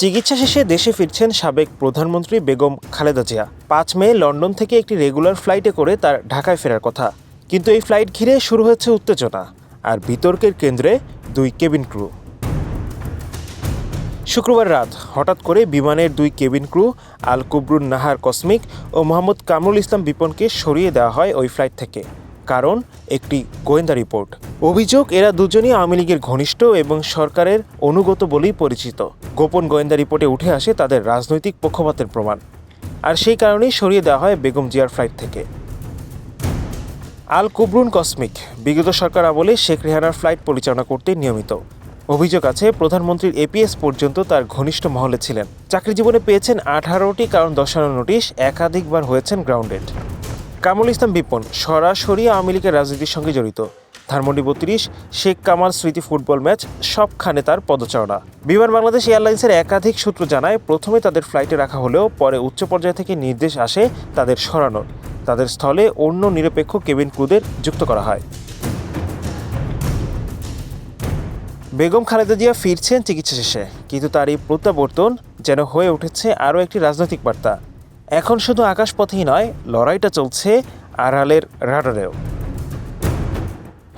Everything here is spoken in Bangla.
চিকিৎসা শেষে দেশে ফিরছেন সাবেক প্রধানমন্ত্রী বেগম খালেদা জিয়া। পাঁচ মে লন্ডন থেকে একটি রেগুলার ফ্লাইটে করে তার ঢাকায় ফেরার কথা। কিন্তু এই ফ্লাইট ঘিরে শুরু হয়েছে উত্তেজনা, আর বিতর্কের কেন্দ্রে দুই কেবিন ক্রু। শুক্রবার রাত হঠাৎ করে বিমানের দুই cabin crew, Al Kubrun Nahar cosmic ও মোহাম্মদ কামরুল ইসলাম বিপনকে সরিয়ে দেওয়া হয় ওই ফ্লাইট থেকে। কারণ, একটি গোয়েন্দা রিপোর্ট। অভিযোগ, এরা দুজনই আওয়ামী লীগের ঘনিষ্ঠ এবং সরকারের অনুগত বলেই পরিচিত। গোপন গোয়েন্দা রিপোর্টে উঠে আসে তাদের রাজনৈতিক পক্ষপাতের প্রমাণ। আর সেই কারণেই সরিয়ে দেওয়া হয় বেগম জিয়ার ফ্লাইট থেকে। আল কুবরুন কসমিক, বিগত সরকার আমলে শেখ রেহানার ফ্লাইট পরিচালনা করতে নিয়মিত। অভিযোগ আছে, প্রধানমন্ত্রীর এপিএস পর্যন্ত তার ঘনিষ্ঠ মহলে ছিলেন। চাকরি জীবনে পেয়েছেন আঠারোটি, কারণ দর্শানোর নোটিশ, একাধিকবার হয়েছেন গ্রাউন্ডেড। কামরুল ইসলাম বিপন, সরাসরি আওয়ামী লীগের রাজনীতির সঙ্গে জড়িত। ধানমন্ডি বত্রিশ, শেখ কামাল স্মৃতি ফুটবল ম্যাচ, সবখানে তার পদচারণা। বিমান বাংলাদেশ এয়ারলাইন্সের একাধিক সূত্র জানায়, প্রথমে তাদের ফ্লাইটে রাখা হলেও পরে উচ্চ পর্যায় থেকে নির্দেশ আসে তাদের সরানোর। তাদের স্থলে অন্য নিরপেক্ষ কেবিন ক্রুদের যুক্ত করা হয়। বেগম খালেদা জিয়া ফিরছেন চিকিৎসা শেষে, কিন্তু তার এই প্রত্যাবর্তন যেন হয়ে উঠেছে আরও একটি রাজনৈতিক বার্তা। এখন শুধু আকাশপথেই নয়, লড়াইটা চলছে আড়ালের রাডারেও।